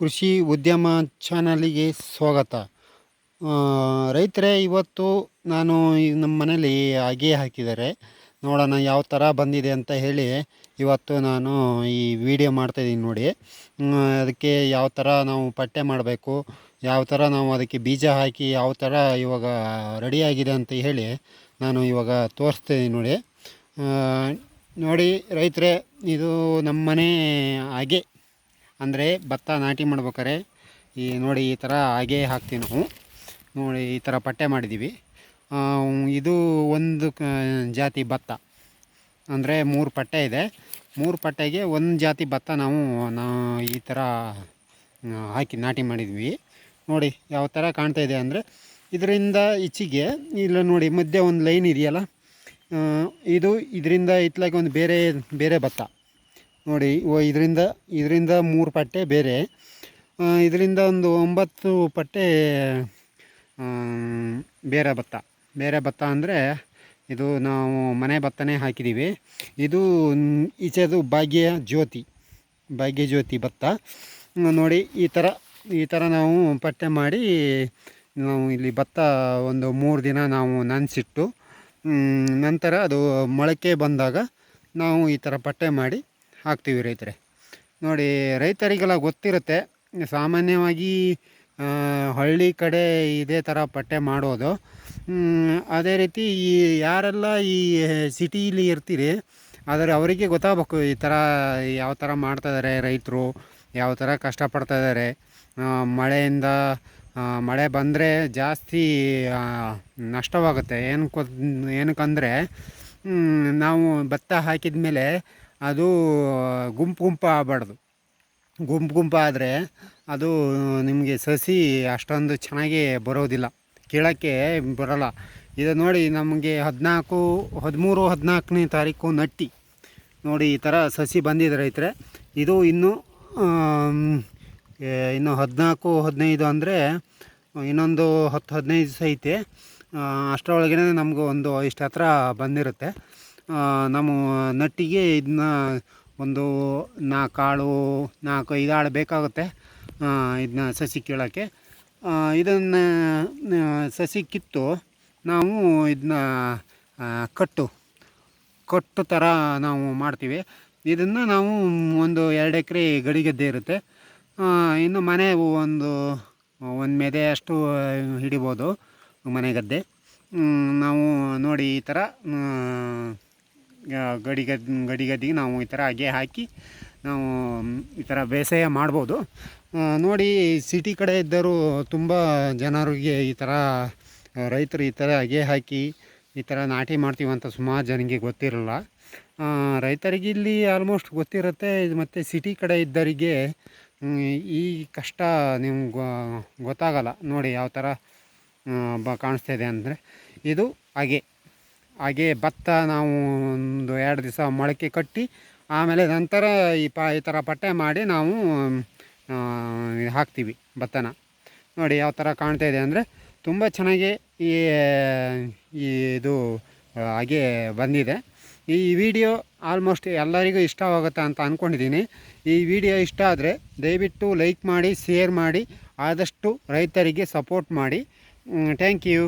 ಕೃಷಿ ಉದ್ಯಮ ಚಾನಲಿಗೆ ಸ್ವಾಗತ. ರೈತರೇ, ಇವತ್ತು ನಾನು ನಮ್ಮ ಮನೇಲಿ ಅಗೆ ಹಾಕಿದ್ದಾರೆ. ನೋಡೋಣ ಯಾವ ಥರ ಬಂದಿದೆ ಅಂತ ಹೇಳಿ ಇವತ್ತು ನಾನು ಈ ವಿಡಿಯೋ ಮಾಡ್ತಾಯಿದ್ದೀನಿ ನೋಡಿ. ಅದಕ್ಕೆ ಯಾವ ಥರ ನಾವು ಪಟ್ಟೆ ಮಾಡಬೇಕು, ಯಾವ ಥರ ನಾವು ಅದಕ್ಕೆ ಬೀಜ ಹಾಕಿ ಯಾವ ಥರ ಇವಾಗ ರೆಡಿಯಾಗಿದೆ ಅಂತ ಹೇಳಿ ನಾನು ಇವಾಗ ತೋರಿಸ್ತೀನಿ ನೋಡಿ. ನೋಡಿ ರೈತರೇ, ಇದು ನಮ್ಮ ಮನೆ ಹಾಗೆ ಅಂದರೆ ಭತ್ತ ನಾಟಿ ಮಾಡ್ಬೇಕಾರೆ ಈ ನೋಡಿ ಈ ಥರ ಹಾಗೆ ಹಾಕ್ತೀವಿ ನಾವು. ನೋಡಿ ಈ ಥರ ಪಟ್ಟೆ ಮಾಡಿದ್ದೀವಿ ಇದು ಒಂದು ಜಾತಿ ಭತ್ತ. ಅಂದರೆ ಮೂರು ಪಟ್ಟೆ ಇದೆ. ಮೂರು ಪಟ್ಟೆಗೆ ಒಂದು ಜಾತಿ ಭತ್ತ ನಾವು ನಾವು ಈ ಥರ ಹಾಕಿ ನಾಟಿ ಮಾಡಿದ್ವಿ. ನೋಡಿ ಯಾವ ಥರ ಕಾಣ್ತಾ ಇದೆ ಅಂದರೆ ಇದರಿಂದ ಇಚ್ಚಿಗೆ ಇಲ್ಲ ನೋಡಿ ಮಧ್ಯೆ ಒಂದು ಲೈನ್ ಇದೆಯಲ್ಲ? ಇದು ಇದರಿಂದ ಇತ್ಲಾಗೆ ಒಂದು ಬೇರೆ ಬೇರೆ ಭತ್ತ. ನೋಡಿ ಓ ಇದರಿಂದ ಇದರಿಂದ ಮೂರು ಪಟ್ಟೆ ಬೇರೆ. ಇದರಿಂದ ಒಂದು ಒಂಬತ್ತು ಪಟ್ಟೆ ಬೇರೆ ಭತ್ತ. ಬೇರೆ ಭತ್ತ ಅಂದರೆ ಇದು ನಾವು ಮನೆ ಭತ್ತನೇ ಹಾಕಿದ್ದೀವಿ ಇದು ಈಚೆದು ಭಾಗ್ಯ ಜ್ಯೋತಿ ಭಾಗ್ಯ ಜ್ಯೋತಿ ಭತ್ತ. ನೋಡಿ, ಈ ಥರ ಈ ಥರ ನಾವು ಪಟ್ಟೆ ಮಾಡಿ ನಾವು ಇಲ್ಲಿ ಭತ್ತ ಒಂದು ಮೂರು ದಿನ ನಾವು ನೆನೆಸಿಟ್ಟು ನಂತರ ಅದು ಮೊಳಕೆ ಬಂದಾಗ ನಾವು ಈ ಥರ ಪಟ್ಟೆ ಮಾಡಿ ಹಾಕ್ತೀವಿ ರೈತರೆ. ನೋಡಿ, ರೈತರಿಗೆಲ್ಲ ಗೊತ್ತಿರುತ್ತೆ, ಸಾಮಾನ್ಯವಾಗಿ ಹಳ್ಳಿ ಕಡೆ ಇದೇ ಥರ ಪಟ್ಟೆ ಮಾಡೋದು. ಅದೇ ರೀತಿ ಈ ಯಾರೆಲ್ಲ ಈ ಸಿಟಿಲಿ ಇರ್ತೀರಿ, ಆದರೆ ಅವರಿಗೆ ಗೊತ್ತಾಗಬೇಕು ಈ ಥರ ಯಾವ ಥರ ಮಾಡ್ತಾಯಿದ್ದಾರೆ ರೈತರು, ಯಾವ ಥರ ಕಷ್ಟಪಡ್ತಾ ಇದ್ದಾರೆ ಮಳೆಯಿಂದ ಮಳೆ ಬಂದರೆ ಜಾಸ್ತಿ ನಷ್ಟವಾಗುತ್ತೆ. ಏನಕ್ಕೆ, ಏನಕ್ಕಂದರೆ ನಾವು ಭತ್ತ ಹಾಕಿದ ಮೇಲೆ ಅದು ಗುಂಪು ಗುಂಪು ಆಗಬಾರ್ದು. ಗುಂಪು ಗುಂಪು ಆದರೆ ಅದು ನಿಮಗೆ ಸಸಿ ಅಷ್ಟೊಂದು ಚೆನ್ನಾಗಿ ಬರೋದಿಲ್ಲ. ಕೇಳೋಕ್ಕೆ ಬರೋಲ್ಲ. ಇದು ನೋಡಿ ನಮಗೆ ಹದಿನಾಲ್ಕು ಹದಿಮೂರು ಹದಿನಾಲ್ಕನೇ ತಾರೀಕು ನಟ್ಟಿ. ನೋಡಿ ಈ ಥರ ಸಸಿ ಬಂದಿದೆ ರೈತರೆ. ಇದು ಇನ್ನೂ ಇನ್ನು ಹದಿನಾಲ್ಕು ಹದಿನೈದು ಅಂದರೆ ಇನ್ನೊಂದು ಹತ್ತು ಹದಿನೈದು ಆ, ಅಷ್ಟರೊಳಗೆ ನಮಗೂ ಒಂದು ಇಷ್ಟು ಹತ್ರ ಬಂದಿರುತ್ತೆ. ನಮ್ಮ ನಟ್ಟಿಗೆ ಇದನ್ನ ಒಂದು ನಾಲ್ಕು ಆಳು ನಾಲ್ಕು, ಐದು ಆಳು ಬೇಕಾಗುತ್ತೆ ಇದನ್ನ ಸಸಿ ಕೀಳೋಕ್ಕೆ. ಇದನ್ನು ಸಸಿ ಕಿತ್ತು ನಾವು ಇದನ್ನ ಕಟ್ಟು ಕಟ್ಟು ಥರ ನಾವು ಮಾಡ್ತೀವಿ. ಇದನ್ನು ನಾವು ಒಂದು ಎರಡು ಎಕರೆ ಗಡಿಗೆದ್ದೆ ಇರುತ್ತೆ. ಇನ್ನು ಮನೆ ಒಂದು ಒಂದು ಮೆದೆ ಅಷ್ಟು ಹಿಡಿಬೋದು ಮನೆಗದ್ದೆ ನಾವು ನೋಡಿ ಈ ಥರ ಗಡಿ ಗದ್, ಗಡಿ ಗದ್ದಿಗೆ ನಾವು ಈ ಥರ ಹಾಗೆ ಹಾಕಿ ನಾವು ಈ ಥರ ಬೇಸಾಯ ಮಾಡ್ಬೋದು. ನೋಡಿ, ಸಿಟಿ ಕಡೆ ಇದ್ದರೂ ತುಂಬ ಜನರಿಗೆ ಈ ಥರ ರೈತರು ಈ ಥರ ಹಗೆ ಹಾಕಿ ಈ ಥರ ನಾಟಿ ಮಾಡ್ತೀವಿ ಅಂತ ಸುಮಾರು ಜನರಿಗೆ ಗೊತ್ತಿರಲ್ಲ. ರೈತರಿಗೆ ಇಲ್ಲಿ ಆಲ್ಮೋಸ್ಟ್ ಗೊತ್ತಿರುತ್ತೆ ಮತ್ತು ಸಿಟಿ ಕಡೆ ಇದ್ದವರಿಗೆ ಈ ಕಷ್ಟ ನಿಮ್ಗೆ ಗೊತ್ತಾಗಲ್ಲ. ನೋಡಿ, ಯಾವ ಥರ ಬ, ಕಾಣಿಸ್ತಾ ಇದೆ ಅಂದರೆ, ಇದು ಹಾಗೆ ಹಾಗೆ ಭತ್ತ ನಾವು ಒಂದು ಎರಡು ದಿವಸ ಮೊಳಕೆ ಕಟ್ಟಿ ಆಮೇಲೆ ನಂತರ ಈ ಪ ಈ ಥರ ಪಟ್ಟೆ ಮಾಡಿ ನಾವು ಹಾಕ್ತೀವಿ ಭತ್ತನ. ನೋಡಿ ಯಾವ ಥರ ಕಾಣ್ತಾ ಇದೆ ಅಂದರೆ ತುಂಬ ಚೆನ್ನಾಗಿ ಈ ಈ ಇದು ಹಾಗೆ ಬಂದಿದೆ. ಈ ವಿಡಿಯೋ ಆಲ್ಮೋಸ್ಟ್ ಎಲ್ಲರಿಗೂ ಇಷ್ಟವಾಗುತ್ತೆ ಅಂತ ಅಂದ್ಕೊಂಡಿದ್ದೀನಿ ಈ ವಿಡಿಯೋ ಇಷ್ಟ ಆದರೆ ದಯವಿಟ್ಟು ಲೈಕ್ ಮಾಡಿ, ಶೇರ್ ಮಾಡಿ, ಆದಷ್ಟು ರೈತರಿಗೆ ಸಪೋರ್ಟ್ ಮಾಡಿ. Thank you.